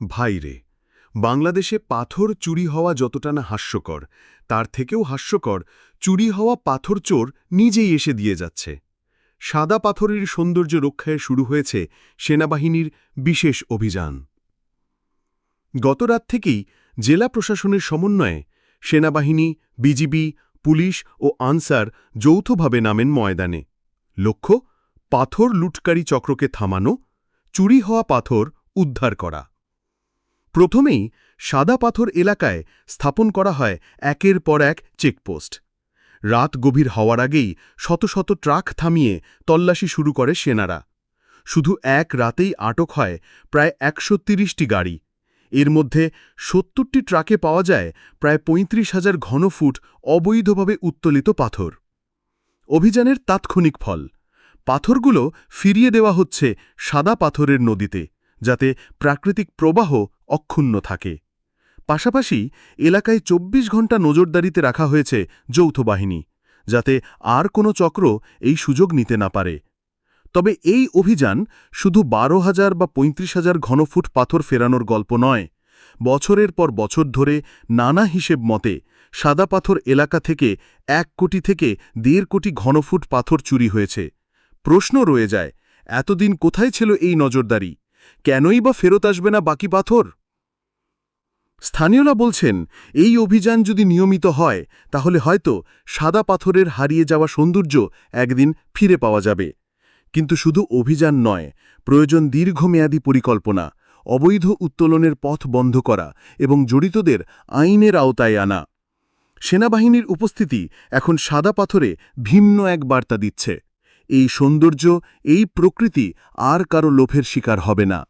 ভাইরে বাংলাদেশে পাথর চুরি হওয়া যতটা না হাস্যকর, তার থেকেও হাস্যকর, চুরি হওয়া পাথর চোর নিজেই এসে দিয়ে যাচ্ছে। সাদা পাথরের সৌন্দর্য রক্ষায় শুরু হয়েছে সেনাবাহিনীর বিশেষ অভিযান। গত রাত থেকেই জেলা প্রশাসনের সমন্বয়ে সেনাবাহিনী, বিজিবি, পুলিশ ও আনসার যৌথভাবে নামেন ময়দানে। লক্ষ্য, পাথর লুটকারী চক্রকে থামানো, চুরি হওয়া পাথর উদ্ধার করা। প্রথমেই সাদা পাথর এলাকায় স্থাপন করা হয় একের পর এক চেকপোস্ট। রাত গভীর হওয়ার আগেই শত শত ট্রাক থামিয়ে তল্লাশি শুরু করে সেনারা। শুধু এক রাতেই আটক হয় প্রায় একশো তিরিশটি গাড়ি। এর মধ্যে সত্তরটি ট্রাকে পাওয়া যায় প্রায় পঁয়ত্রিশ হাজার ঘনফুট অবৈধভাবে উত্তোলিত পাথর। অভিযানের তাৎক্ষণিক ফল, পাথরগুলো ফিরিয়ে দেওয়া হচ্ছে সাদা পাথরের নদীতে, যাতে প্রাকৃতিক প্রবাহ অক্ষুণ্ণ থাকে। পাশাপাশি এলাকায় ২৪ ঘণ্টা নজরদারিতে রাখা হয়েছে যৌথ বাহিনী, যাতে আর কোনো চক্র এই সুযোগ নিতে না পারে। তবে এই অভিযান শুধু বারো হাজার বা পঁয়ত্রিশ হাজার ঘনফুট পাথর ফেরানোর গল্প নয়, বছরের পর বছর ধরে নানা হিসেব মতে সাদা পাথর এলাকা থেকে এক কোটি থেকে দেড় কোটি ঘনফুট পাথর চুরি হয়েছে। প্রশ্ন রয়ে যায়, এতদিন কোথায় ছিল এই নজরদারি? কেনই বা ফেরত আসবে না বাকি পাথর? স্থানীয়রা বলছেন, এই অভিযান যদি নিয়মিত হয়, তাহলে হয়তো সাদা পাথরের হারিয়ে যাওয়া সৌন্দর্য একদিন ফিরে পাওয়া যাবে। কিন্তু শুধু অভিযান নয়, প্রয়োজন দীর্ঘমেয়াদী পরিকল্পনা, অবৈধ উত্তোলনের পথ বন্ধ করা এবং জড়িতদের আইনের আওতায় আনা। সেনাবাহিনীর উপস্থিতি এখন সাদা পাথরে ভিন্ন এক বার্তা দিচ্ছে। এই সৌন্দর্য এই প্রকৃতি আর কারও লোভের শিকার হবে না।